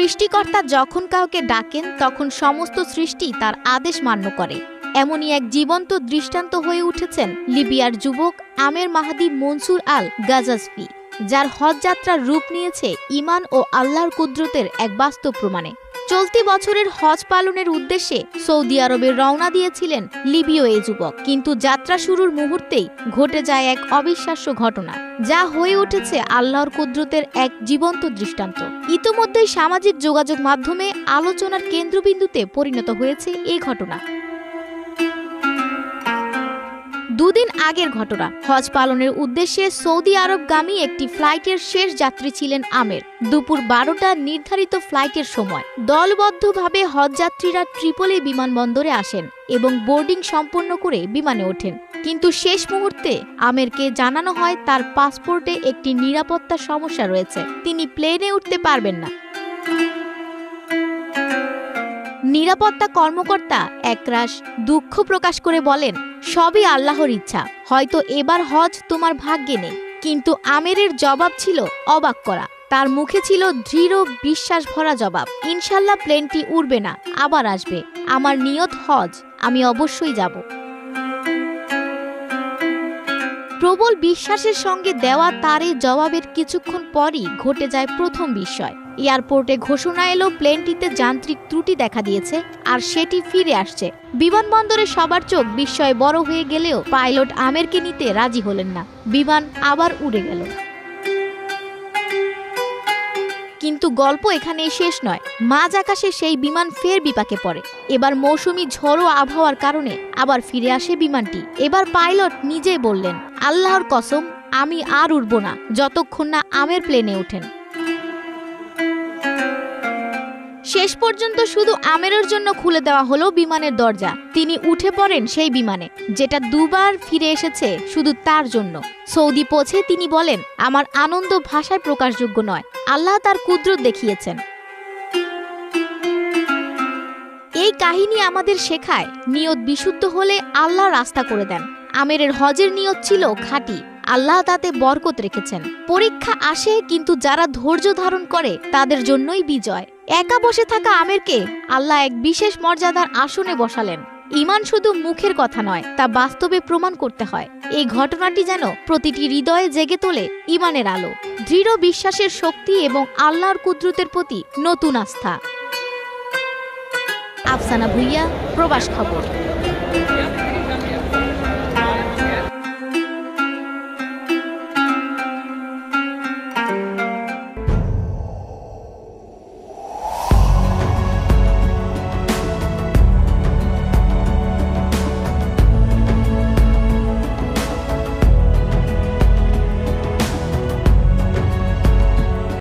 সৃষ্টিকর্তা যখন কাউকে ডাকেন, তখন সমস্ত সৃষ্টি তার আদেশ মান্য করে। এমনই এক জীবন্ত দৃষ্টান্ত হয়ে উঠেছেন লিবিয়ার যুবক আমের মাহাদি মনসুর আল গাজাসফি যার হজযাত্রার রূপ নিয়েছে ইমান ও আল্লাহর কুদরতের এক বাস্তব প্রমাণে। চলতি বছরের হজ পালনের উদ্দেশ্যে সৌদি আরবে রওনা দিয়েছিলেন লিবিয় এই যুবক। কিন্তু যাত্রা শুরুর মুহূর্তেই ঘটে যায় এক অবিশ্বাস্য ঘটনা, যা হয়ে উঠেছে আল্লাহর কুদরতের এক জীবন্ত দৃষ্টান্ত। ইতোমধ্যেই সামাজিক যোগাযোগ মাধ্যমে আলোচনার কেন্দ্রবিন্দুতে পরিণত হয়েছে এই ঘটনা। দুদিন আগের ঘটনা। হজ পালনের উদ্দেশ্যে সৌদি আরবগামী একটি ফ্লাইটের শেষ যাত্রী ছিলেন আমের। দুপুর বারোটা নির্ধারিত ফ্লাইটের সময় দলবদ্ধভাবে হজযাত্রীরা ট্রিপলি বিমানবন্দরে আসেন এবং বোর্ডিং সম্পন্ন করে বিমানে ওঠেন। কিন্তু শেষ মুহূর্তে আমেরকে জানানো হয়, তার পাসপোর্টে একটি নিরাপত্তা সমস্যা রয়েছে। তিনি প্লেনে উঠতে পারবেন না। নিরাপত্তা কর্মকর্তা একরাশ দুঃখ প্রকাশ করে বলেন, সবই আল্লাহর ইচ্ছা। হয়তো এবার হজ তোমার ভাগ্যে নেই। কিন্তু আমেরের জবাব ছিল অবাক করা। তার মুখে ছিল দৃঢ় বিশ্বাস ভরা জবাব। ইনশাল্লাহ প্লেনটি উড়বে না, আবার আসবে। আমার নিয়ত হজ। আমি অবশ্যই যাব। প্রবল বিশ্বাসের সঙ্গে দেওয়া তার জবাবের কিছুক্ষণ পরই ঘটে যায় প্রথম বিস্ময়। এয়ারপোর্টে ঘোষণা এলো, প্লেনটিতে যান্ত্রিক ত্রুটি দেখা দিয়েছে আর সেটি ফিরে আসছে। বিমানবন্দরে সবার চোখ বিস্ময়ে বড় হয়ে গেলেও পাইলট আমেরকে নিতে রাজি হলেন না। বিমান আবার উড়ে গেল। কিন্তু গল্প এখানে শেষ নয়। মাঝ আকাশে সেই বিমান ফের বিপাকে পড়ে। এবার মৌসুমি ঝড়ো আবহাওয়ার কারণে আবার ফিরে আসে বিমানটি। এবার পাইলট নিজেই বললেন আল্লাহর কসম, আমি আর উড়ব না, যতক্ষণ না আমের প্লেনে ওঠেন। শেষ পর্যন্ত শুধু আমেরের জন্য খুলে দেওয়া হলো বিমানের দরজা। তিনি উঠে পড়েন সেই বিমানে, যেটা দুবার ফিরে এসেছে শুধু তার জন্য। সৌদি পৌঁছে তিনি বলেন, আমার আনন্দ ভাষায় প্রকাশযোগ্য নয়, আল্লাহ তার কুদরত দেখিয়েছেন। এই কাহিনী আমাদের শেখায়, নিয়ত বিশুদ্ধ হলে আল্লাহ রাস্তা করে দেন। আমেরের হজের নিয়ত ছিল খাঁটি। আল্লাহ তাতে বরকত রেখেছেন। পরীক্ষা আসে, কিন্তু যারা ধৈর্য ধারণ করে, তাদের জন্যই বিজয়। একা বসে থাকা আমেরকে আল্লাহ এক বিশেষ মর্যাদার আসনে বসালেন। ইমান শুধু মুখের কথা নয়, তা বাস্তবে প্রমাণ করতে হয়। এই ঘটনাটি যেন প্রতিটি হৃদয়ে জেগে তোলে ইমানের আলো। দৃঢ় বিশ্বাসের শক্তি এবং আল্লাহর কুদরতের প্রতি নতুন আস্থা। আফসানা ভুইয়া, প্রবাস খবর।